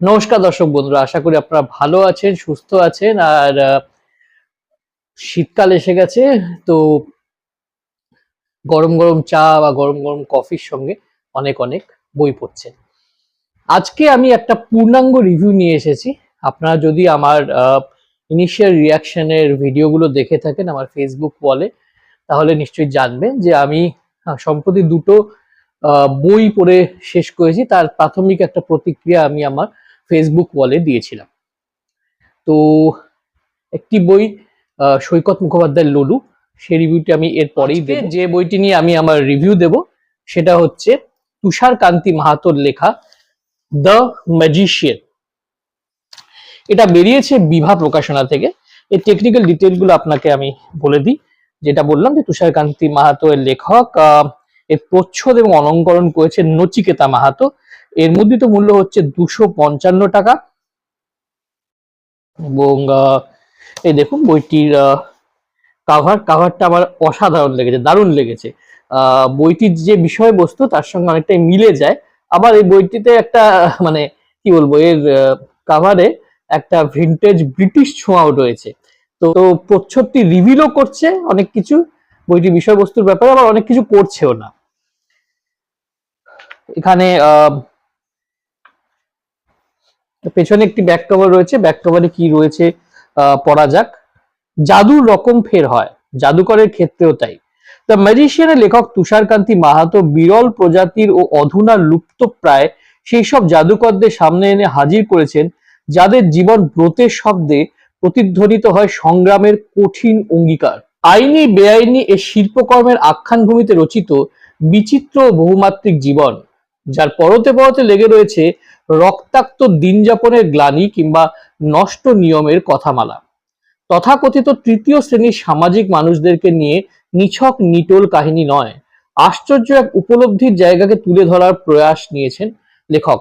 নমস্কার দর্শক বন্ধুরা, আশা করি আপনারা ভালো আছেন, সুস্থ আছেন, আর শীতকাল এসে গেছে, তো গরম গরম চা বা গরম গরম কফির সঙ্গে অনেক অনেক বই পড়ছেন। আজকে আমি একটা পূর্ণাঙ্গ রিভিউ নিয়ে এসেছি। আপনারা যদি আমার ইনিশিয়াল রিয়াকশনের ভিডিওগুলো দেখে থাকেন আমার ফেসবুক ওয়ালে তাহলে নিশ্চয়ই জানবেন যে আমি সম্প্রতি দুটো বই পড়ে শেষ করেছি। তার প্রাথমিক একটা প্রতিক্রিয়া আমি আমার ফেসবুক ওয়ালে দিয়েছিলাম। তো একটি বই সৈকত মুখোপাধ্যায়ের ললু সেই রিভিউটি আমি এর পরেই দেব। যে বইটি নিয়ে আমি আমার রিভিউ দেব সেটা হচ্ছে তুষার কান্তি মাহাতোর লেখা দ্য ম্যাজিশিয়ান এটা বেরিয়েছে বিভা প্রকাশনা থেকে। এর টেকনিক্যাল ডিটেলগুলো আপনাকে আমি বলে দিই। যেটা বললাম যে তুষার কান্তি মাহাতো এর লেখক আহ, এর প্রচ্ছদ এবং অলঙ্করণ করেছে নচিকেতা মাহাতো। এর মুদ্রিত মূল্য হচ্ছে দুশো পঞ্চান্ন টাকা। এবং এই দেখুন বইটির কাভার কাভারটা আমার অসাধারণ লেগেছে, দারুণ লেগেছে। বইটির যে বিষয়বস্তু তার সঙ্গে অনেকটাই মিলে যায়। আবার এই বইটিতে একটা মানে কি বলব, এর কাভারে একটা ভিন্টেজ ব্রিটিশ ছোঁয়াও রয়েছে। তো তো প্রচ্ছদটি রিভিলও করছে অনেক কিছু, বইটির বিষয়বস্তুর ব্যাপারে, আবার অনেক কিছু করছেও না। এখানে, আহ পেছনে একটি ব্যাক কভার রয়েছে। ব্যাক কভারে কি রয়েছে পড়া যাক। জাদুর রকম ফের হয়। জাদুকরের ক্ষেত্রেও তাই। দ্য ম্যাজিশিয়ানের লেখক তুষারকান্তি মাহাতো বিরল প্রজাতির ও অধুনা লুপ্তপ্রায় সেই সব জাদুকরদের সামনে এনে হাজির করেছেন, যাদের জীবন ব্রতের শব্দে প্রতিধ্বনিত হয় সংগ্রামের কঠিন অঙ্গীকার। আইনি বেআইনি এ শিল্পকর্মের আখ্যান ভূমিতে রচিত বিচিত্র বহুমাত্রিক জীবন। যার পরতে পরতে লেগে রয়েছে রক্তাক্ত দিন যাপনের গ্লানি কিংবা নষ্ট নিয়মের কথামালা। তথাকথিত তৃতীয় শ্রেণির সামাজিক মানুষদেরকে নিয়ে নিছক নিটোল কাহিনী নয়, আশ্চর্য এক উপলব্ধির জায়গাকে তুলে ধরার প্রয়াস নিয়েছেন লেখক।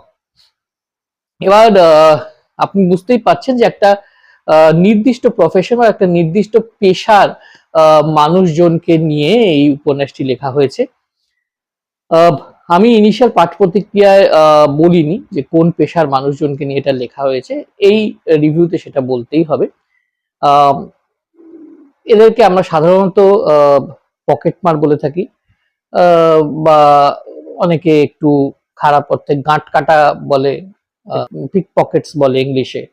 এবার আপনি বুঝতেই পাচ্ছেন যে একটা নির্দিষ্ট প্রফেশন বা একটা নির্দিষ্ট পেশার মানুষজনকে নিয়ে এই উপন্যাসটি লেখা হয়েছে। আমি ইনিশিয়াল পাঠ প্রতিক্রিয়ায় বলিনি যে কোন পেশার মানুষজনকে নিয়ে এটা লেখা হয়েছে। এই রিভিউতে সেটা বলতেই হবে। এদেরকে আমরা সাধারণত পকেট মার বলে থাকি। বা অনেকে একটু খারাপ অর্থে গাঁট কাটা বলে পিক পকেটস বলে ইংলিশে।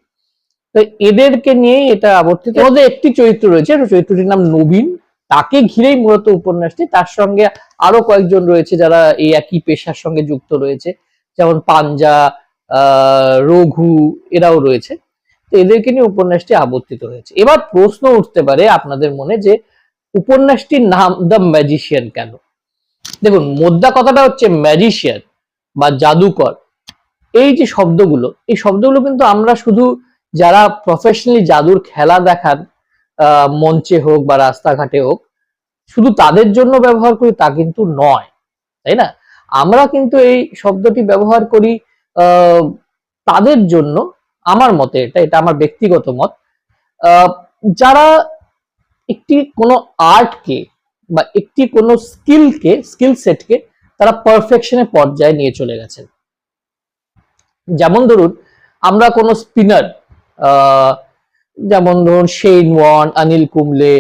তো এদেরকে নিয়ে এটা আবর্তিত। একটি চরিত্র রয়েছে, চরিত্রটির নাম নবীন। তাকে ঘিরেই মূলত উপন্যাসটি। তার সঙ্গে আরও কয়েকজন রয়েছে যারা এই একই পেশার সঙ্গে যুক্ত রয়েছে। যেমন পাঞ্জা রঘু, এরাও রয়েছে। তো এদেরকে নিয়ে উপন্যাসটি আবর্তিত হয়েছে। এবার প্রশ্ন উঠতে পারে আপনাদের মনে যে উপন্যাসটির নাম দ্য ম্যাজিশিয়ান কেন? দেখুন, মোদ্দা কথাটা হচ্ছে ম্যাজিশিয়ান বা জাদুকর। এই যে শব্দগুলো, এই শব্দগুলো কিন্তু আমরা শুধু যারা প্রফেশনালি জাদুর খেলা দেখান মঞ্চে হোক বা রাস্তাঘাটে হোক শুধু তাদের জন্য ব্যবহার করি তা কিন্তু নয় তাই না? আমরা কিন্তু এই শব্দটি ব্যবহার করি আহ, তাদের জন্য আমার মতে এটা এটা আমার ব্যক্তিগত মত আহ, যারা একটি কোনো আর্টকে বা একটি কোনো স্কিলকে স্কিল সেটকে তারা পারফেকশনের পর্যায়ে নিয়ে চলে গেছেন। যেমন ধরুন আমরা কোনো স্পিনার যেমন ধরুন শেইন ওয়ান অনিল কুমলে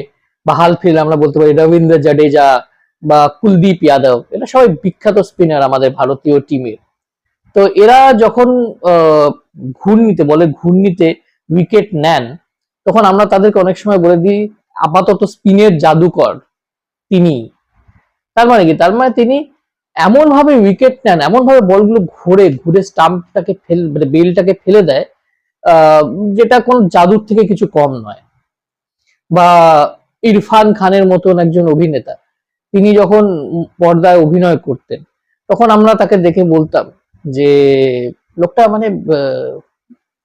বা হালফিল আমরা বলতে পারি রবীন্দ্র জাডেজা বা কুলদীপ যাদব এটা সবাই বিখ্যাত স্পিনার আমাদের ভারতীয় টিমের তো এরা যখন ঘূর্ণিতে বলে ঘূর্ণিতে উইকেট নেন, তখন আমরা তাদেরকে অনেক সময় বলে দিই, আপাতত স্পিনের জাদুকর তিনি। তার মানে কি? তার মানে তিনি এমন ভাবে উইকেট নেন এমন ভাবে বলগুলো ঘুরে ঘুরে স্টাম্পটাকে ফেল মানে বেলটাকে ফেলে দেয় যেটা কোন জাদুর থেকে কিছু কম নয়। বা ইরফান খানের মতন একজন অভিনেতা, তিনি যখন পর্দায় অভিনয় করতেন, তখন আমরা তাকে দেখে বলতাম যে, লোকটা মানে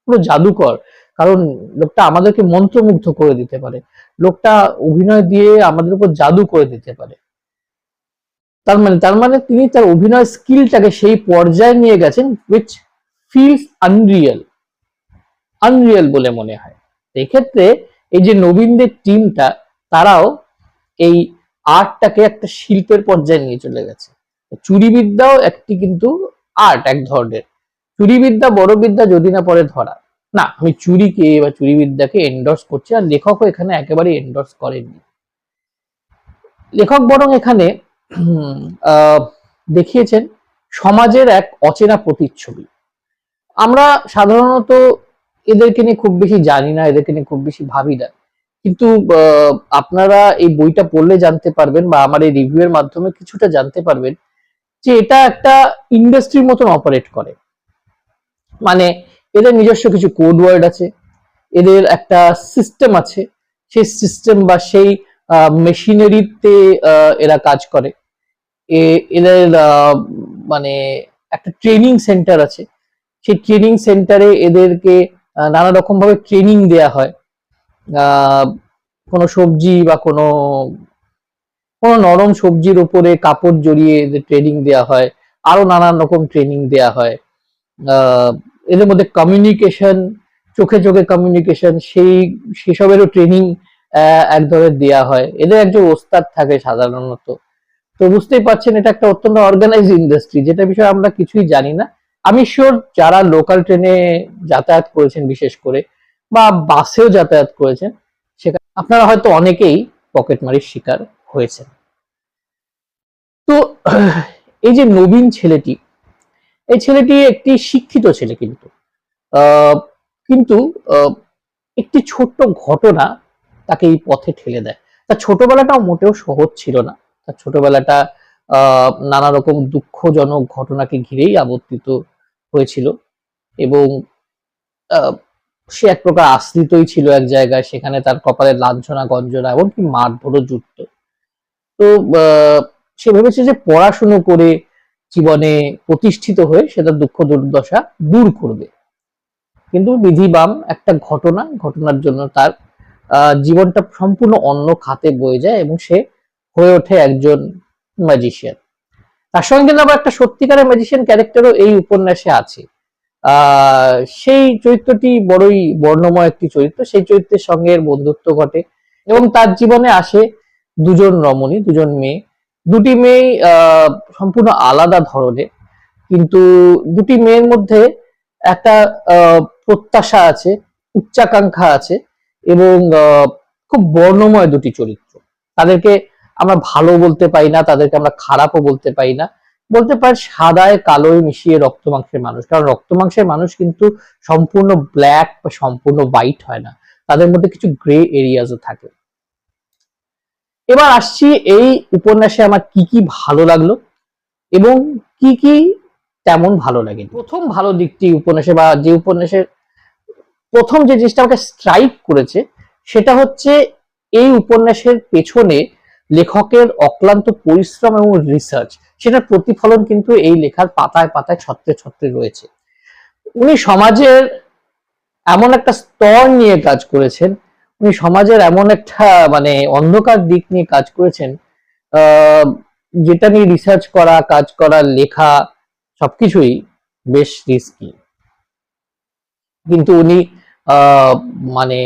পুরো জাদুকর। কারণ লোকটা আমাদেরকে মন্ত্রমুগ্ধ করে দিতে পারে। লোকটা অভিনয় দিয়ে আমাদের উপর জাদু করে দিতে পারে। তার মানে তার মানে তিনি তার অভিনয় স্কিলটাকে সেই পর্যায়ে নিয়ে গেছেন উইচ ফিলস আনরিয়েল আনরিয়েল বলে মনে হয়। এক্ষেত্রে এই যে নবীনদের টিমটা, তারাও এই আর্টটাকে একটা শিল্পের পর্যায়ে নিয়ে চলে গেছে। চুরিবিদ্যাও একটি কিন্তু আর্ট এক ধরনের। চুরিবিদ্যা বড় বিদ্যা যদি না পরে ধরা। না, আমি চুরিকে বা চুরি বিদ্যাকে এন্ডোর্স করছি আর লেখকও এখানে একেবারে এন্ডোর্স করেননি। লেখক বরং এখানে দেখিয়েছেন সমাজের এক অচেনা প্রতিচ্ছবি। আমরা সাধারণত এদেরকে নিয়ে খুব বেশি জানি না, এদেরকে নিয়ে খুব বেশি ভাবি না। কিন্তু আপনারা এই বইটা পড়লে জানতে পারবেন বা আমার এই রিভিউ এর মাধ্যমে কিছুটা জানতে পারবেন যে এটা একটা ইন্ডাস্ট্রির মতন অপারেট করে। মানে এদের নিজস্ব কিছু কোড ওয়ার্ড আছে, এদের একটা সিস্টেম আছে, সেই সিস্টেম বা সেই মেশিনারিতে এরা কাজ করে। এদের মানে একটা ট্রেনিং সেন্টার আছে। সেই ট্রেনিং সেন্টারে এদেরকে নানা রকম ভাবে ট্রেনিং দেয়া হয়। কোনো সবজি বা কোনো কোনো নরম সবজির উপরে কাপড় জড়িয়ে ট্রেনিং দেয়া হয় আরও নানান রকম ট্রেনিং দেয়া হয়। এদের মধ্যে কমিউনিকেশন চোখে চোখে কমিউনিকেশন সেই, সেসবেরও ট্রেনিং এক ধরনের দেয়া হয়। এদের একজন ওস্তাদ থাকে সাধারণত। তো বুঝতেই পারছেন, এটা একটা অত্যন্ত অর্গানাইজ ইন্ডাস্ট্রি যেটা বিষয়ে আমরা কিছুই জানি না। আমি শিওর যারা লোকাল ট্রেনে যাতায়াত করেছেন, বিশেষ করে, বা বাসেও যাতায়াত করেছেন, সেখানে আপনারা হয়তো অনেকেই পকেটমারির শিকার হয়েছেন। তো, এই যে নবীন ছেলেটি, এই ছেলেটি একটি শিক্ষিত ছেলে কিন্তু। কিন্তু একটি ছোট্ট ঘটনা তাকে এই পথে ঠেলে দেয়। তার ছোটবেলাটাও মোটেও সহজ ছিল না। তার ছোটবেলাটা নানা রকম দুঃখজনক ঘটনাকে ঘিরেই আবর্তিত হয়েছিল এবং সে এক প্রকার আশ্রিতই ছিল এক জায়গায়, সেখানে তার কপালে লাঞ্ছনা, গঞ্জনা এমনকি মারধরও জুটত। তো সে ভেবেছে যে পড়াশুনো করে জীবনে প্রতিষ্ঠিত হয়ে সে তার দুঃখ দুর্দশা দূর করবে। কিন্তু বিধিবাম একটা ঘটনা, ঘটনার জন্য তার জীবনটা সম্পূর্ণ অন্য খাতে বয়ে যায় এবং সে হয়ে ওঠে একজন ম্যাজিশিয়ান তার সঙ্গে আবার একটা সত্যিকারের ম্যাজিশিয়ান ক্যারেক্টারও এই উপন্যাসে আছে। সেই চরিত্রটি বড়ই বর্ণময় একটি চরিত্র, সেই চরিত্রের সঙ্গে এর বন্ধুত্ব ঘটে এবং তার জীবনে আসে দুজন রমণী, দুজন মেয়ে। দুটি মেয়ে সম্পূর্ণ আলাদা ধরনের, কিন্তু দুটি মেয়ের মধ্যে একটা প্রত্যাশা আছে, উচ্চাকাঙ্ক্ষা আছে এবং খুব বর্ণময় দুটি চরিত্র। তাদেরকে আমরা ভালো বলতে পারি না, তাদেরকে আমরা খারাপও বলতে পারি না। বলতে পারি সাদায় কালোয় মিশিয়ে রক্ত মাংসের মানুষ, কারণ রক্ত মাংসের মানুষ কিন্তু সম্পূর্ণ ব্ল্যাক বা সম্পূর্ণ হোয়াইট হয় না। তাদের মধ্যে কিছু গ্রে এরিয়াজও থাকে। এবার আসছি এই উপন্যাসে আমার কি কি ভালো লাগল এবং কি কি তেমন ভালো লাগে প্রথম ভালো দিকটি উপন্যাসে বা যে উপন্যাসের প্রথম যে জিনিসটা আমাকে স্ট্রাইক করেছে, সেটা হচ্ছে এই উপন্যাসের পেছনে লেখকের অক্লান্ত পরিশ্রম এবং রিসার্চ সেটার প্রতিফলন কিন্তু এই লেখার পাতায় পাতায় ছত্রে ছত্রে রয়েছে। উনি সমাজের এমন একটা স্তর নিয়ে কাজ করেছেন, উনি সমাজের এমন একটা মানে অন্ধকার দিক নিয়ে কাজ করেছেন যেটা নিয়ে রিসার্চ করা, কাজ করা, লেখা, সবকিছুই বেশ রিস্কি কিন্তু উনি মানে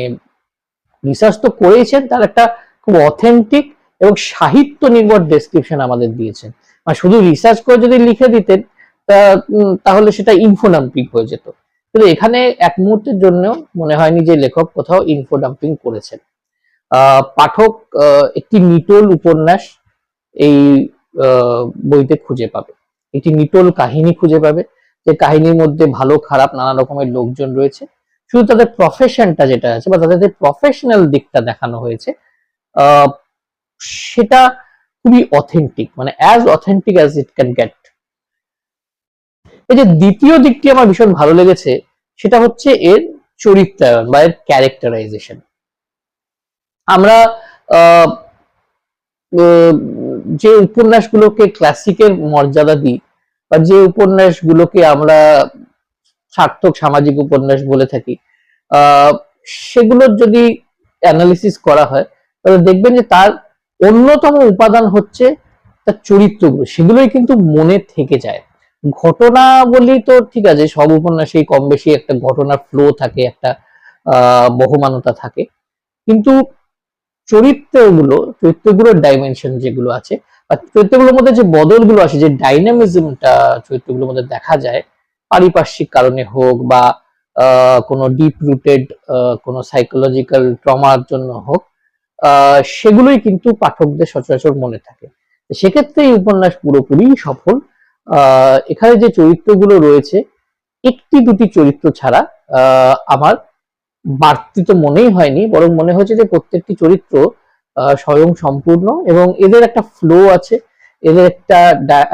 রিসার্চ তো করেইছেন, তার একটা খুব অথেন্টিক এবং সাহিত্য নির্ভর ডেসক্রিপশন আমাদের দিয়েছেন। মানে শুধু রিসার্চ করে যদি লিখে দিতেন তাহলে সেটা ইনফোডাম্পিং হয়ে যেত। কিন্তু এখানে এক মুহূর্তের জন্য মনে হয়নি যে লেখক কোথাও ইনফোডাম্পিং করেছেন। পাঠক একটি নিটোল উপন্যাস এই বইতে খুঁজে পাবে। একটি নিটোল কাহিনী খুঁজে পাবে, যে কাহিনীর মধ্যে ভালো, খারাপ, নানা রকমের লোকজন রয়েছে। শুধু তাদের প্রফেশনটা যেটা আছে, বা তাদের প্রফেশনাল দিকটা দেখানো হয়েছে সেটা খুবই অথেন্টিক মানে as authentic as it can get এই যে দ্বিতীয় দিকটি আমার ভীষণ ভালো লেগেছে, সেটা হচ্ছে এর চরিত্রায়ন বা এর ক্যারেক্টারাইজেশন আমরা যে উপন্যাসগুলোকে ক্লাসিকের মর্যাদা দিই বা যে উপন্যাসগুলোকে আমরা সার্থক সামাজিক উপন্যাস বলে থাকি সেগুলোর যদি অ্যানালিসিস করা হয়, তাহলে দেখবেন যে তার অন্যতম উপাদান হচ্ছে তার চরিত্রগুলো। সেগুলোই কিন্তু মনে থেকে যায়। ঘটনা বলি তো ঠিক আছে, সব উপন্যাসেই কম বেশি একটা ঘটনার ফ্লো থাকে, একটা বহমানতা থাকে। কিন্তু চরিত্রগুলো, চরিত্রগুলোর ডাইমেনশন যেগুলো আছে, বা চরিত্রগুলোর মধ্যে যে বদলগুলো আসে, যে ডাইনামিজমটা চরিত্রগুলোর মধ্যে দেখা যায়, পারিপার্শ্বিক কারণে হোক বা কোনো ডিপ রুটেড কোনো সাইকোলজিক্যাল ট্রমার জন্য হোক সেগুলোই কিন্তু পাঠকদের সচরাচর মনে থাকে। সেক্ষেত্রে এই উপন্যাস পুরোপুরি সফল। এখানে যে চরিত্রগুলো রয়েছে, একটি দুটি চরিত্র ছাড়া আমার বাড়তি তো মনেই হয়নি, বরং মনে হয়েছে যে প্রত্যেকটি চরিত্র স্বয়ং সম্পূর্ণ এবং এদের একটা ফ্লো আছে, এদের একটা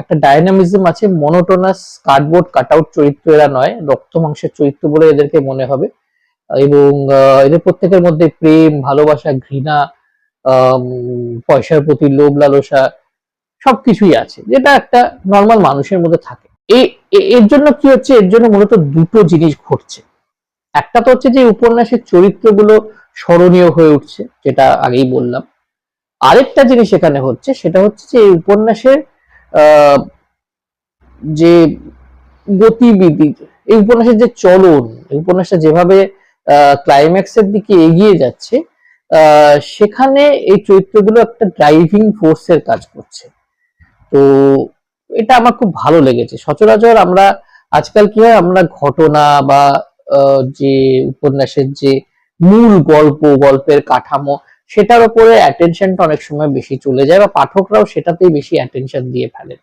একটা ডায়নামিজম আছে মনোটোনাস কার্ডবোর্ড কাটআউট চরিত্র এরা নয়, রক্ত মাংসের চরিত্র বলে এদেরকে মনে হবে। এবং এদের প্রত্যেকের মধ্যে প্রেম, ভালোবাসা, ঘৃণা পয়সার প্রতি লোভ, লালসা সবকিছুই আছে, যেটা একটা নর্মাল মানুষের মধ্যে থাকে। এর জন্য কি হচ্ছে? এর জন্য মূলত দুটো জিনিস ঘটছে। একটা তো হচ্ছে যে উপন্যাসের চরিত্রগুলো স্মরণীয় হয়ে উঠছে, যেটা আগেই বললাম। আরেকটা জিনিস এখানে হচ্ছে, সেটা হচ্ছে যে এই উপন্যাসের যে গতিবিধি, এই উপন্যাসের যে চলন, এই উপন্যাসটা যেভাবে ক্লাইম্যাক্সের দিকে এগিয়ে যাচ্ছে সেখানে এই চরিত্রগুলো একটা ড্রাইভিং ফোর্সের কাজ করছে। তো এটা আমার খুব ভালো লেগেছে। সচরাচর আমরা, আজকাল কি হয়, আমরা ঘটনা বা যে উপন্যাসের যে মূল গল্প, গল্পের কাঠামো, সেটার উপরে অ্যাটেনশনটা অনেক সময় বেশি চলে যায় বা পাঠকরাও সেটাতেই বেশি অ্যাটেনশন দিয়ে ফেলে।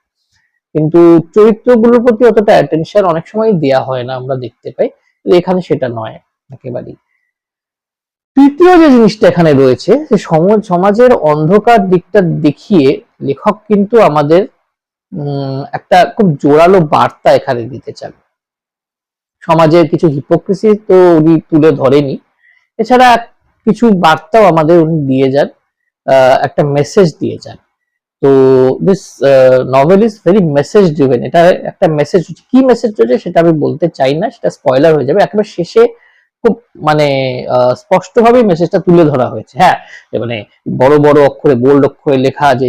কিন্তু চরিত্রগুলোর প্রতি অতটা অ্যাটেনশন অনেক সময় দেওয়া হয় না, আমরা দেখতে পাই। এখানে সেটা নয়। একেবারেই। তৃতীয় যে জিনিসটা এখানে রয়েছে যে সমাজের অন্ধকার দিকটা দেখিয়ে লেখক কিন্তু আমাদের একটা খুব জোরালো বার্তা এখানে দিতে চান। সমাজের কিছু হিপোক্রেসি তো উনি তুলে ধরেনি। এছাড়া কিছু বার্তাও আমাদের উনি দিয়ে যান একটা মেসেজ দিয়ে যান। তো this novel is very message driven এটা একটা মেসেজ কি মেসেজ রয়েছে সেটা আমি বলতে চাই না, সেটা স্পয়লার হয়ে যাবে। একেবারে শেষে খুব মানে স্পষ্টভাবে মেসেজটা তুলে ধরা হয়েছে। হ্যাঁ মানে বড় বড় অক্ষরে বোল্ড অক্ষরে লেখা যে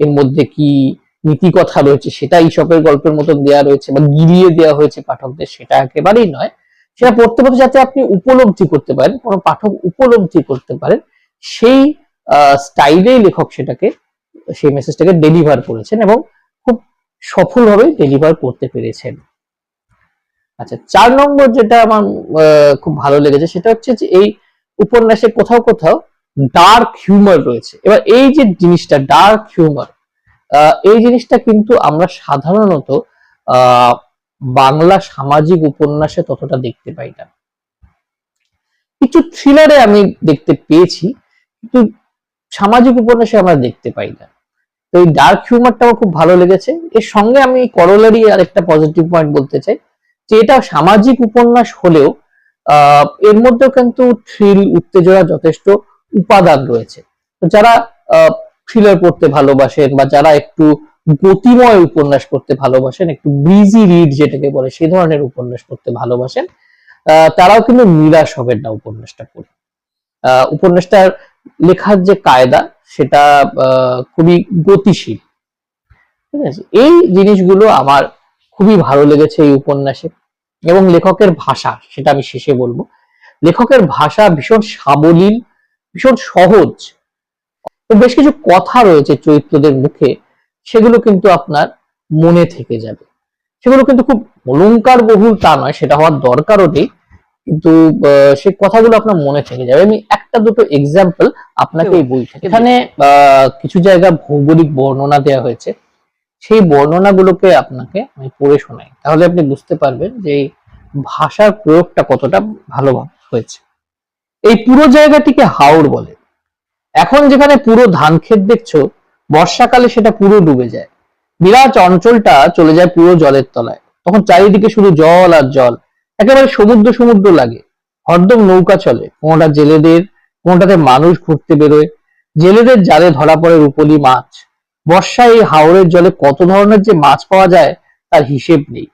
এর মধ্যে কি নীতি কথা রয়েছে, সেটা ইসপের গল্পের মতন দেওয়া রয়েছে বা গিরিয়ে দেওয়া হয়েছে পাঠকদের, সেটা একেবারেই নয়। সেটা পড়তে পড়তে যাতে আপনি উপলব্ধি করতে পারেন, কোনো পাঠক উপলব্ধি করতে পারেন, সেই স্টাইলেই লেখক সেটাকে, সেই মেসেজটাকে ডেলিভার করেছেন এবং খুব সফলভাবে ডেলিভার করতে পেরেছেন। আচ্ছা চার নম্বর যেটা আমার খুব ভালো লেগেছে সেটা হচ্ছে যে এই উপন্যাসে কোথাও কোথাও ডার্ক হিউমার রয়েছে। এবার এই যে জিনিসটা ডার্ক হিউমার এই জিনিসটা কিন্তু আমরা সাধারণত বাংলা সামাজিক উপন্যাসে ততটা দেখতে পাই না। কিছু থ্রিলারে আমি দেখতে পেয়েছি, কিন্তু সামাজিক উপন্যাসে আমরা দেখতে পাই না। তো এই ডার্ক হিউমারটা আমার খুব ভালো লেগেছে। এর সঙ্গে আমি করোলারি আর একটা পজিটিভ পয়েন্ট বলতে চাই। যে এটা সামাজিক উপন্যাস হলেও এর মধ্যেও কিন্তু থ্রিল উত্তেজনা যথেষ্ট উপাদান রয়েছে। যারা থ্রিলার পড়তে ভালোবাসেন বা যারা একটু গতিময় উপন্যাস পড়তে ভালোবাসেন, একটু ব্রিজি রিড যেটাকে বলে, সেই ধরনের উপন্যাস পড়তে ভালোবাসেন তারাও কিন্তু নিরাশ হবেন না উপন্যাসটা পড়ে। উপন্যাসটার লেখার যে কায়দা, সেটা খুবই গতিশীল। ঠিক আছে? এই জিনিসগুলো আমার খুবই ভালো লেগেছে এই উপন্যাসে। এবং লেখকের ভাষা সেটা আমি শেষে বলব লেখকের ভাষা ভীষণ সাবলীল ভীষণ সহজ। বেশ কিছু কথা রয়েছে চরিত্রদের মুখে সেগুলো কিন্তু আপনার মনে থেকে যাবে। সেগুলো কিন্তু খুব অলংকার বহুল তা নয় সেটা হওয়ার দরকারও নেই কিন্তু আহ, সেই কথাগুলো আপনার মনে থেকে যাবে। আমি একটা দুটো এক্সাম্পল আপনাকে এই বই থেকে এখানে আহ, কিছু জায়গা ভৌগোলিক বর্ণনা দেওয়া হয়েছে। সেই বর্ণনাগুলোকে আপনাকে আমি পড়ে শোনাই। তাহলে আপনি বুঝতে পারবেন যে এই ভাষার প্রয়োগটা কতটা ভালোভাবে হয়েছে। এই পুরো জায়গাটিকে হাওড় বলে। এখন যেখানে পুরো ধান ক্ষেত দেখছ, বর্ষাকালে সেটা পুরো ডুবে যায়। বিরাট অঞ্চলটা চলে যায় পুরো জলের তলায়। তখন চারিদিকে শুধু জল আর জল। একেবারে সমুদ্র সমুদ্র লাগে। হরদম নৌকা চলে। কোনোটা জেলেদের, কোনোটাতে মানুষ ঘুরতে বেরোয়। জেলেদের জালে ধরা পড়ে রূপলি মাছ। বর্ষায় এই হাওরের জলে কত ধরনের যে মাছ পাওয়া যায় তার হিসেব নেই।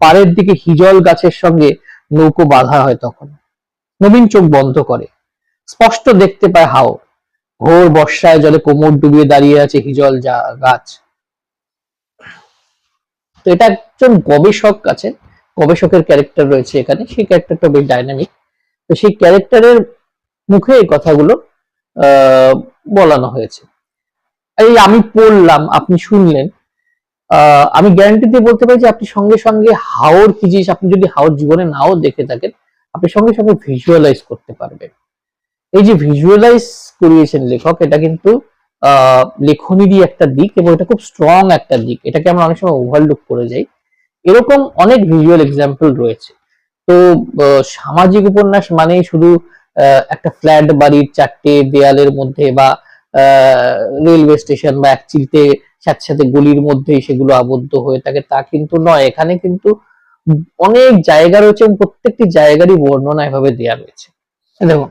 পাড়ের দিকে হিজল গাছের সঙ্গে নৌকো বাঁধা হয় তখন। নবীন চোখ বন্ধ করে। স্পষ্ট দেখতে পায় হাওর। ঘোর বর্ষায় জলে কোমর ডুবিয়ে দাঁড়িয়ে আছে হিজল যা গাছ। তো এটা একজন গবেষক আছেন। গবেষকের ক্যারেক্টার রয়েছে এখানে। সেই ক্যারেক্টারটা বেশ ডাইনামিক তো সেই ক্যারেক্টারের মুখে এই কথাগুলো আহ, বলানো হয়েছে। এই আমি পড়লাম, আপনি শুনলেন। আমি গ্যারান্টি দিয়ে বলতে পারি যে আপনি সঙ্গে সঙ্গে হাওর কি জিনিস, আপনি যদি হাওর জীবনে নাও দেখে থাকেন, আপনি সঙ্গে সঙ্গে ভিজুয়ালাইজ করতে পারবেন। এই যে ভিজুয়ালাইজ করিয়েছেন লেখক, এটা কিন্তু লেখনেরই একটা দিক এবং এটা খুব স্ট্রং একটা দিক। এটাকে আমরা অনেক সময় ওভারলুক করে যাই। এরকম অনেক ভিজুয়াল এক্সাম্পল রয়েছে। তো সামাজিক উপন্যাস মানেই শুধু একটা ফ্ল্যাট বাড়ির চারটে দেয়ালের মধ্যে বা রেলওয়ে স্টেশন বা এক চিলতে স্যাঁতস্যাঁতে গলির মধ্যেই সেগুলো আবদ্ধ হয়ে থাকে তা কিন্তু নয়। এখানে কিন্তু অনেক জায়গা রয়েছে এবং প্রত্যেকটি জায়গারই বর্ণনা এভাবে দেওয়া রয়েছে। দেখুন।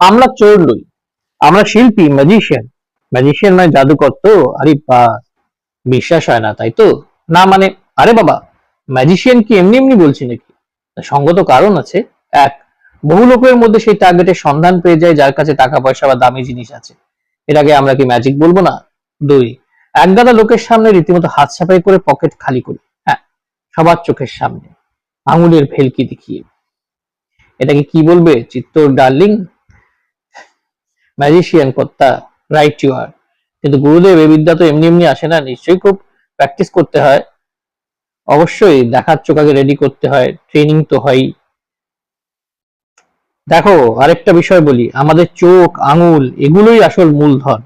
আমরা চোর লই আমরা শিল্পী ম্যাজিশিয়ান ম্যাজিশিয়ান মানে জাদুকর তো? আরে বা বিশ্বাস হয় না তাই তো? না মানে আরে বাবা ম্যাজিশিয়ান কি এমনি এমনি বলছি নাকি? সঙ্গত কারণ আছে? এক বহু লোকের মধ্যে সেই টার্গেটের সন্ধান পেয়ে যায়, যার কাছে টাকা পয়সা বা দামি জিনিস আছে। আগে আমরা কি ম্যাজিক বলব না? দুই, একগাদা লোকের সামনে রীতিমতো হাত সাফাই করে পকেট খালি করি। হ্যাঁ সবার চোখের সামনে। আঙুলের ভেলকি দেখিয়ে। এটাকে কি বলবে? চিত্তর ডার্লিং? ম্যাজিশিয়ান কর্তা রাইট ইউ আর কিন্তু গুরুদেব এই বিদ্যা তো এমনি এমনি আসে না, নিশ্চয়ই খুব প্র্যাকটিস করতে হয়। অবশ্যই দেখার চোখাকে রেডি করতে হয় ট্রেনিং তো হয়ই। দেখো, আরেকটা বিষয় বলি। আমাদের চোখ, আঙুল, এগুলোই আসল মূলধন।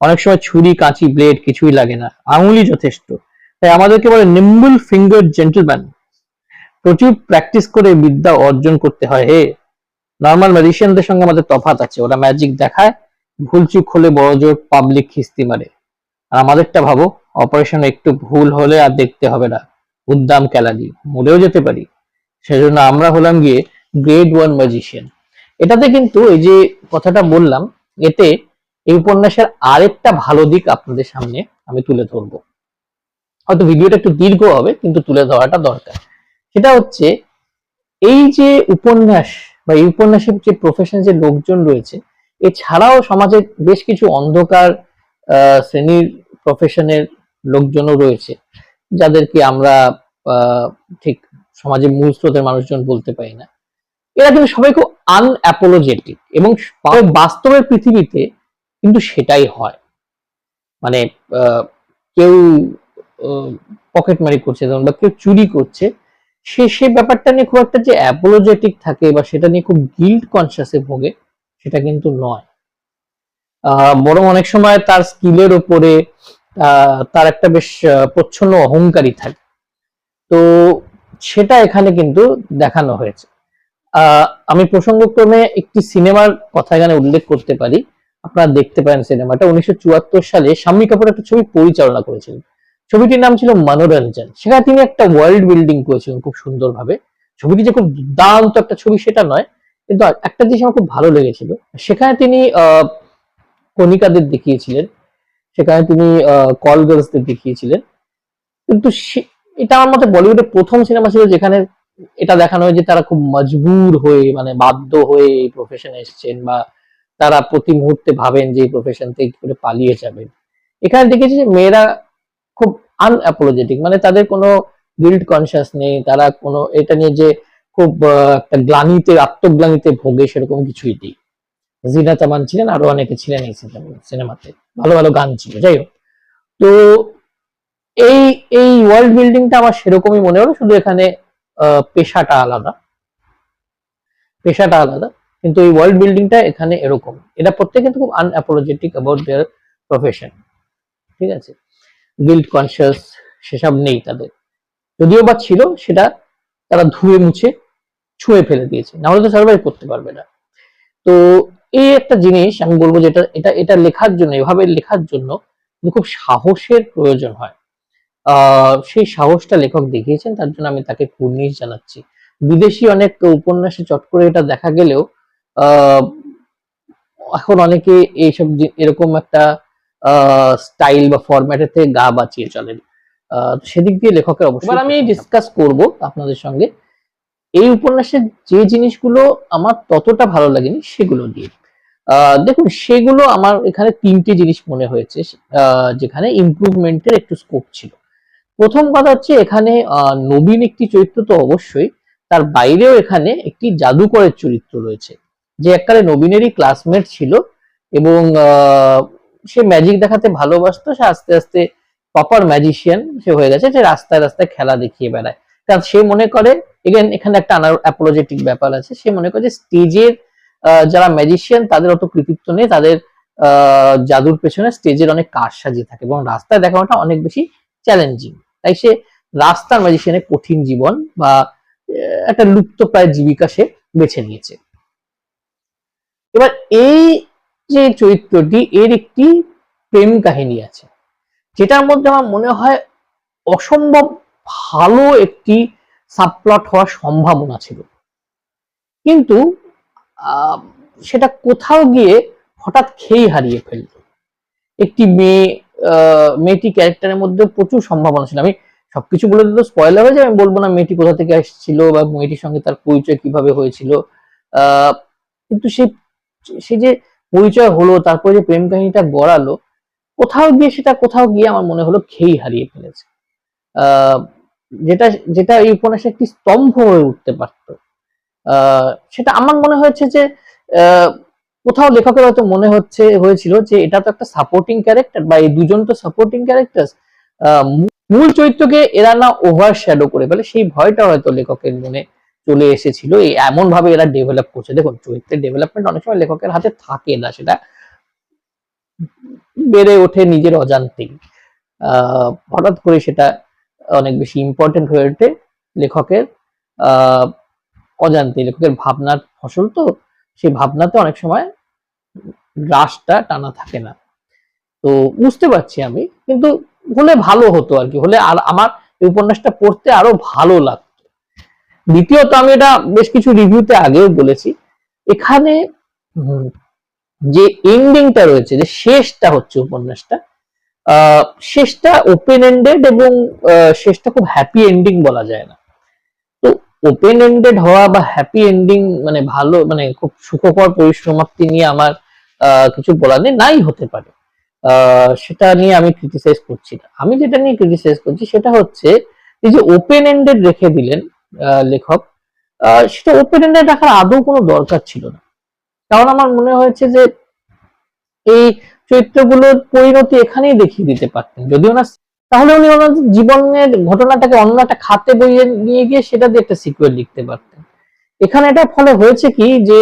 অনেক সময় ছুরি, কাঁচি ব্লেড কিছুই লাগে না। আঙুলই যথেষ্ট। তাই আমাদেরকে বলে নিম্বুল ফিঙ্গার জেন্টলম্যান প্রচুর প্র্যাকটিস করে বিদ্যা অর্জন করতে হয়। হে নর্মাল ম্যাজিশিয়ানদের সঙ্গে আমাদের তফাৎ আছে। ওরা ম্যাজিক দেখায়, ভুল ভুলচুক হলে বড় জোর পাবলিক খিস্তি মারে। আর আমাদেরটা ভাবো অপারেশন একটু ভুল হলে আর দেখতে হবে না। উদ্দাম ক্যালারি। মরেও যেতে পারি। সেজন্য আমরা হলাম গিয়ে গ্রেড ওয়ান ম্যাজিশিয়ান এটাতে কিন্তু এই যে কথাটা বললাম, এতে এই উপন্যাসের আরেকটা ভালো দিক আপনাদের সামনে আমি তুলে ধরবো। হয়তো ভিডিওটা একটু দীর্ঘ হবে, কিন্তু তুলে ধরাটা দরকার। সেটা হচ্ছে, এই যে উপন্যাস বা এই উপন্যাসের যে প্রফেশন যে লোকজন রয়েছে, এছাড়াও সমাজে বেশ কিছু অন্ধকার শ্রেণির প্রফেশনের লোকজনও রয়েছে, যাদেরকে আমরা ঠিক সমাজের মূল স্রোতের মানুষজন বলতে পারি না। এরা কিন্তু সবাই খুব আনঅ্যাপোলজেটিক এবং বাস্তবের পৃথিবীতে কিন্তু সেটাই হয়। মানে কেউ পকেট মারি করছে বা কেউ চুরি করছে সে সে ব্যাপারটা নিয়ে খুব একটা যে অ্যাপোলজেটিক থাকে বা সেটা নিয়ে খুব গিল্ট কনসিয়াসে ভোগে সেটা কিন্তু নয়। বরং অনেক সময় তার স্কিলের আহ, তার একটা বেশ প্রচ্ছন্ন অহংকারী থাকে। তো সেটা এখানে কিন্তু দেখানো হয়েছে। আমি প্রসঙ্গক্রমে একটি সিনেমার কথা এখানে উল্লেখ করতে পারি। আপনারা দেখতে পারেন সিনেমাটা। উনিশশো চুয়াত্তর সালে শাম্মী কাপুর একটা ছবি পরিচালনা করেছিলেন। ছবিটির নাম ছিল মনোরঞ্জন। সেখানে তিনি একটা ওয়ার্ল্ড বিল্ডিং করেছিলেন খুব সুন্দরভাবে। ছবিটি যে খুব দুর্দান্ত একটা ছবি সেটা নয়, কিন্তু একটা জিনিস আমার খুব ভালো লেগেছিল। সেখানে তিনি কণিকাদের দেখিয়েছিলেন। সেখানে তিনি কল গার্লসদের দেখিয়েছিলেন। কিন্তু এটা আমার মতে বলিউডের প্রথম সিনেমা ছিল যেখানে এটা দেখানো হয় যে তারা খুব মজবুর হয়ে মানে বাধ্য হয়ে এই প্রফেশনে এসেছেন বা তারা প্রতি মুহূর্তে ভাবেন যে এই প্রফেশন থেকে করে পালিয়ে যাবেন। এখানে দেখেছি যে মেয়েরা খুব আনঅ্যাপোলজেটিক মানে তাদের কোনো গিল্ট কনসিয়াস নেই, তারা কোনো, এটা নিয়ে যে খুব একটা গ্লানিতে, আত্মগ্লানিতে ভোগে সেরকম কিছুই নেই। জিনা তামান ছিলেন, আরও অনেকে ছিলেন এই সিনেমাতে ভালো ভালো গান ছিল, যাই হোক। তো এই এই ওয়ার্ল্ড বিল্ডিংটা আমার সেরকমই মনে হলো, শুধু এখানে পেশাটা আলাদা। পেশাটা আলাদা, কিন্তু এই ওয়ার্ল্ড বিল্ডিংটা এখানে এরকম। এটা প্রত্যেকে কিন্তু খুব আনঅ্যাপোলজেটিক অ্যাবাউট দেয়ার প্রফেশন ঠিক আছে? গিল্ট কনসিয়াস সেসব নেই তাদের। যদিও বা ছিল, সেটা তারা ধুয়ে মুছে, ছুঁয়ে ফেলে দিয়েছে। নাহলে তো সার্ভাইভ করতে পারবে না। তো এই একটা জিনিস আমি বলব যে এটা এটা লেখার জন্য, এভাবে লেখার জন্য খুব সাহসের প্রয়োজন হয়। সেই সাহসটা লেখক দেখিয়েছেন তার জন্য আমি তাকে কুর্নিশ জানাচ্ছি। বিদেশি অনেক উপন্যাসে চট করে এটা দেখা গেলেও আহ, এখন অনেকে এইসব এরকম একটা স্টাইল বা ফরম্যাটের থেকে গা বাঁচিয়ে চলেন। আহ, সেদিক দিয়ে লেখকের অবশ্যই আমি ডিসকাস করব আপনাদের সঙ্গে। এই উপন্যাসের যে জিনিসগুলো আমার ততটা ভালো লাগেনি সেগুলো দিয়ে। আহ, দেখুন সেগুলো আমার এখানে তিনটে জিনিস মনে হয়েছে আহ, যেখানে ইমপ্রুভমেন্টের একটু স্কোপ ছিল। প্রথম কথা হচ্ছে এখানে নবীন একটি চরিত্র তো অবশ্যই, তার বাইরেও এখানে একটি জাদুকরের চরিত্র রয়েছে। যে এককালে নবীনেরই ক্লাসমেট ছিল এবং সে ম্যাজিক দেখাতে ভালোবাসতো, সে আস্তে আস্তে প্রপার ম্যাজিশিয়ান সে হয়ে গেছে, যে রাস্তায় রাস্তায় খেলা দেখিয়ে বেড়ায়। কারণ সে মনে করে এগেন এখানে একটা আনার অ্যাপোলজেটিক ব্যাপার আছে, সে মনে করে যে স্টেজের যারা ম্যাজিশিয়ান তাদের অত কৃতিত্ব নেই, তাদের জাদুর পেছনে স্টেজের অনেক কাজ সাজিয়ে থাকে এবং রাস্তায় দেখানোটা অনেক বেশি চ্যালেঞ্জিং তাই সে রাস্তার ম্যাজিশিয়ানের কঠিন জীবন বা একটা লুপ্ত প্রায় জীবিকা সে বেছে নিয়েছে। এবার এই যে চরিত্রটি, এর একটি প্রেম কাহিনী আছে, যেটার মধ্যে আমার মনে হয় অসম্ভব ভালো একটি সাবপ্লট হওয়ার সম্ভাবনা ছিল। কিন্তু সেটা কোথাও গিয়ে হঠাৎ খেই হারিয়ে ফেলল। একটি মেয়ে মেয়েটি ক্যারেক্টারের মধ্যে প্রচুর সম্ভাবনা ছিল। আমি সবকিছু বলে দিতে স্পয়লার হয়ে যাবে, আমি বলব না মেয়েটি কোথা থেকে এসেছিল বা মেয়েটির সঙ্গে তার পরিচয় কীভাবে হয়েছিল। কিন্তু সে সে যে পরিচয় হলো, তারপরে যে প্রেম কাহিনীটা গড়ালো, কোথাও গিয়ে সেটা, কোথাও গিয়ে আমার মনে হলো খেই হারিয়ে ফেলেছে। যেটা যেটা এই উপন্যাসে একটি স্তম্ভ হয়ে উঠতে পারতো। সেটা আমার মনে হয়েছে যে কোথাও লেখকের হয়তো মনে হচ্ছে হয়েছিল যে এটা তো একটা সাপোর্টিং ক্যারেক্টার বা এই দুজন তো সাপোর্টিং ক্যারেক্টার মূল চরিত্রকে এরা না ওভার শ্যাডো করে ফেলে সেই ভয়টা হয়তো লেখকের মনে চলে এসেছিল। এই এমন ভাবে এরা ডেভেলপ করছে। দেখুন চরিত্রের ডেভেলপমেন্ট অনেক সময় লেখকের হাতে থাকে না সেটা বেড়ে ওঠে নিজের অজান্তেই। আহ, হঠাৎ করে সেটা অনেক বেশি ইম্পর্টেন্ট হয়ে ওঠে লেখকের আহ, অজান্তে লেখকের ভাবনার ফসল তো সেই ভাবনাতে অনেক সময় গ্রাসটা টানা থাকে না। তো বুঝতে পারছি আমি, কিন্তু হলে ভালো হতো আর কি, হলে আর আমার এই উপন্যাসটা পড়তে আরও ভালো লাগতো। দ্বিতীয়ত আমি এটা বেশ কিছু রিভিউতে আগেও বলেছি, এখানে যে এন্ডিংটা রয়েছে, যে শেষটা হচ্ছে উপন্যাসটা শেষটা ওপেন এন্ডেড এবং শেষটা খুব হ্যাপি এন্ডিং বলা যায় না। তো ওপেন এন্ডেড হওয়া বা হ্যাপি এন্ডিং মানে ভালো মানে খুব সুখকর পরিসমাপ্তি নিয়ে আমার কিছু বলার নেই, নাই হতে পারে। সেটা নিয়ে আমি ক্রিটিসাইজ করছি না। আমি যেটা নিয়ে ক্রিটিসাইজ করছি সেটা হচ্ছে, এই যে ওপেন এন্ডেড রেখে দিলেন লেখক সেটা ওপেন এন্ডেড রাখার আদৌ কোনো দরকার ছিল না। কারণ আমার মনে হয়েছে যে, এই চরিত্রগুলোর পরিণতি এখানেই দেখিয়ে দিতে পারতেন। যদিও না, তাহলে উনি ওনার জীবনের ঘটনাটাকে অন্য একটা খাতে বইয়ে নিয়ে গিয়ে সেটা দিয়ে একটা সিকুয়েল লিখতে পারতেন। এখানে এটা ফলে হয়েছে কি যে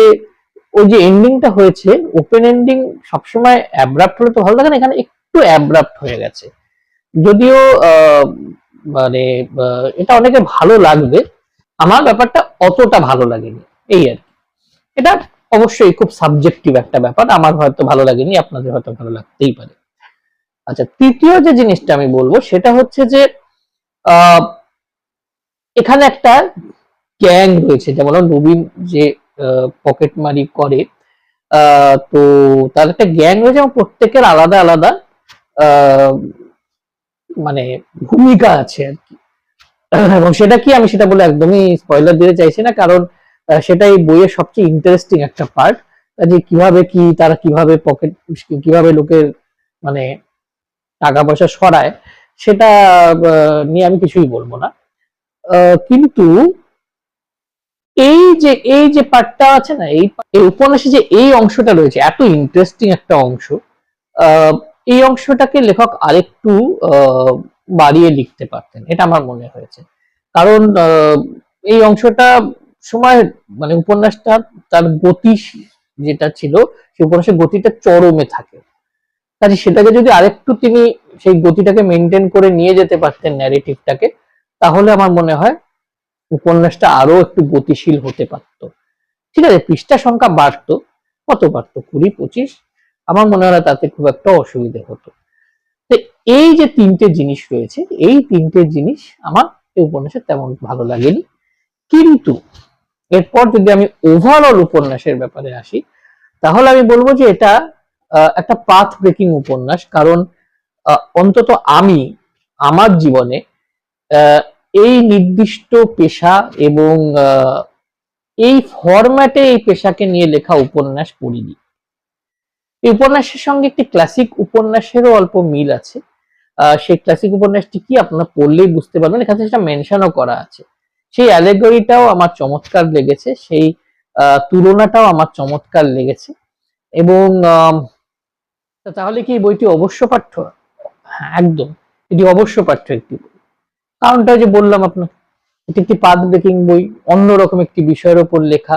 ওই যে এন্ডিংটা হয়েছে ওপেন এন্ডিং সবসময় অ্যাব্রাপ্ট হলে তো ভালো। লাগে না এখানে একটু অ্যাব্রাপ্ট হয়ে গেছে। যদিও মানে এটা অনেকে ভালো লাগবে। আমার ব্যাপারটা অতটা ভালো লাগেনি। এই আর এটা অবশ্যই খুব সাবজেক্টিভ একটা ব্যাপার। আমার হয়তো ভালো লাগেনি, আপনাদের হয়তো ভালো লাগতেই পারে। আচ্ছা তৃতীয় যে জিনিসটা আমি বলব, সেটা হচ্ছে যে এখানে একটা গ্যাং রয়েছে। যেমন নবীন যে পকেট মারি করে। তো তার একটা গ্যাং রয়েছে এবং প্রত্যেকের আলাদা আলাদা মানে ভূমিকা আছে আর কি। এবং সেটা কি আমি সেটা বলে একদমই স্পয়লার দিতে চাইছি না কারণ আহ, সেটা এই বইয়ের সবচেয়ে ইন্টারেস্টিং একটা পার্ট যে কীভাবে কি তারা কীভাবে পকেট কীভাবে লোকের মানে টাকা পয়সা সরায় সেটা নিয়ে আমি কিছুই বলব না। কিন্তু এই যে এই যে পার্টটা আছে না, এই উপন্যাসে যে এই অংশটা রয়েছে, এত ইন্টারেস্টিং একটা অংশ এই অংশটাকে লেখক আরেকটু বাড়িয়ে লিখতে পারতেন, এটা আমার মনে হয়েছে। কারণ এই অংশটা সময় মানে উপন্যাসটা তার গতি যেটা ছিল, সেই উপন্যাসের গতিটা চরমে থাকে। কাজে সেটাকে যদি আরেকটু তিনি সেই গতিটাকে মেনটেন করে নিয়ে যেতে পারতেন ন্যারেটিভটাকে তাহলে আমার মনে হয় উপন্যাসটা আরও একটু গতিশীল হতে পারত। ঠিক আছে পৃষ্ঠা সংখ্যা বাড়তো, কত বাড়তো? কুড়ি, পঁচিশ? আমার মনে হয় তাতে খুব একটা অসুবিধে হতো। তো এই যে তিনটে জিনিস রয়েছে, এই তিনটে জিনিস আমার এই উপন্যাসে তেমন ভালো লাগেনি। কিন্তু এরপর যদি আমি ওভারঅল উপন্যাসের ব্যাপারে আসি, তাহলে আমি বলব যে এটা একটা পাথ ব্রেকিং উপন্যাস। কারণ অন্তত আমি, আমার জীবনে এই নির্দিষ্ট পেশা এবং এই ফরম্যাটে এই পেশাকে নিয়ে লেখা উপন্যাস পড়িনি। এই উপন্যাসের সঙ্গে একটি ক্লাসিক উপন্যাসেরও অল্প মিল আছে। সেই ক্লাসিক উপন্যাসটি কি আপনারা পড়লেই বুঝতে পারবেন। এখানে সেটা মেনশনও করা আছে। সেই অ্যালেগরিটাও আমার চমৎকার লেগেছে। সেই তুলনাটাও আমার চমৎকার লেগেছে। এবং তাহলে কি বইটি অবশ্য পাঠ্য? হ্যাঁ একদম। এটি অবশ্য পাঠ্য একটি বই। কারণটা যে বললাম আপনার, এটি একটি পাথ ব্রেকিং বই অন্যরকম একটি বিষয়ের উপর লেখা।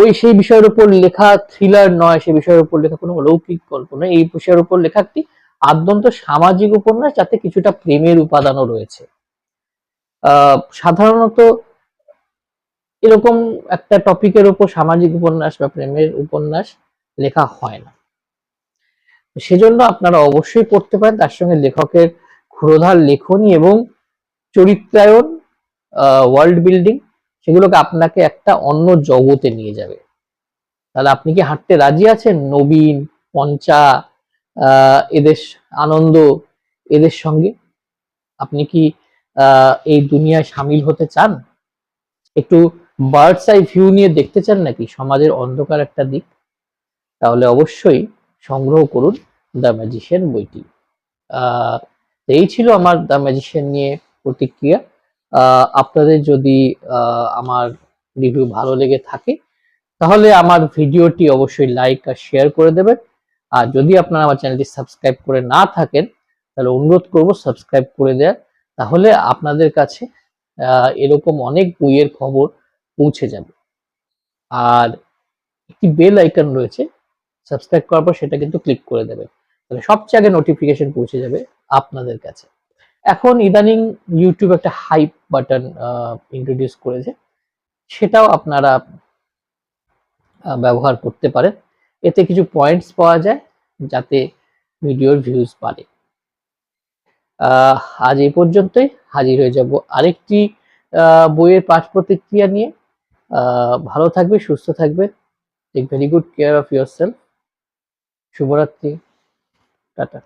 ওই সেই বিষয়ের উপর লেখা থ্রিলার নয়, সেই বিষয়ের উপর লেখা কোনো অলৌকিক গল্প নয়। এই বিষয়ের উপর লেখা একটি আদ্যন্ত সামাজিক উপন্যাস, যাতে কিছুটা প্রেমের উপাদানও রয়েছে। সাধারণত এরকম একটা টপিকের উপর সামাজিক উপন্যাস বা প্রেমের উপন্যাস লেখা হয় না। সেজন্য আপনারা অবশ্যই পড়তে পারেন, তার সঙ্গে লেখকের ক্ষুরোধার লেখনী এবং চরিত্রায়ন ওয়ার্ল্ড বিল্ডিং সেগুলোকে আপনাকে একটা অন্য জগতে নিয়ে যাবে। তাহলে আপনি কি হাঁটতে রাজি আছেন? নবীন, পঞ্চা এদের আনন্দ এদের সঙ্গে? আপনি কি এই দুনিয়ায় সামিল হতে চান? একটু বার্ডস আই ভিউ নিয়ে দেখতে চান নাকি? সমাজের অন্ধকার একটা দিক? তাহলে অবশ্যই সংগ্রহ করুন দ্য ম্যাজিশিয়ান বইটি। এই ছিল আমার দ্য ম্যাজিশিয়ান নিয়ে প্রতিক্রিয়া। আপনাদের যদি আমার রিভিউ ভালো লেগে থাকে, তাহলে আমার ভিডিওটি অবশ্যই লাইক আর শেয়ার করে দেবেন। আর যদি আপনারা আমার চ্যানেলটি সাবস্ক্রাইব করে না থাকেন, তাহলে অনুরোধ করব সাবস্ক্রাইব করে দেওয়ার। তাহলে আপনাদের কাছে এরকম অনেক বইয়ের খবর পৌঁছে যাবে। আর একটি বেল আইকন রয়েছে সাবস্ক্রাইব করার পর সেটা কিন্তু ক্লিক করে দেবেন। তাহলে সবচেয়ে আগে নোটিফিকেশন পৌঁছে যাবে আপনাদের কাছে। এখন ইদানিং ইউটিউব একটা হাইপ বাটন ইন্ট্রোডিউস করেছে। সেটাও আপনারা ব্যবহার করতে পারেন। এতে কিছু পয়েন্টস পাওয়া যায় যাতে ভিডিওর ভিউজ বাড়ে। আজ এই পর্যন্তই। হাজির হয়ে যাব আরেকটি বইয়ের পাঠ প্রতিক্রিয়া নিয়ে ভালো থাকবে সুস্থ থাকবে take very good care of yourself শুভরাত্রি। টাটা।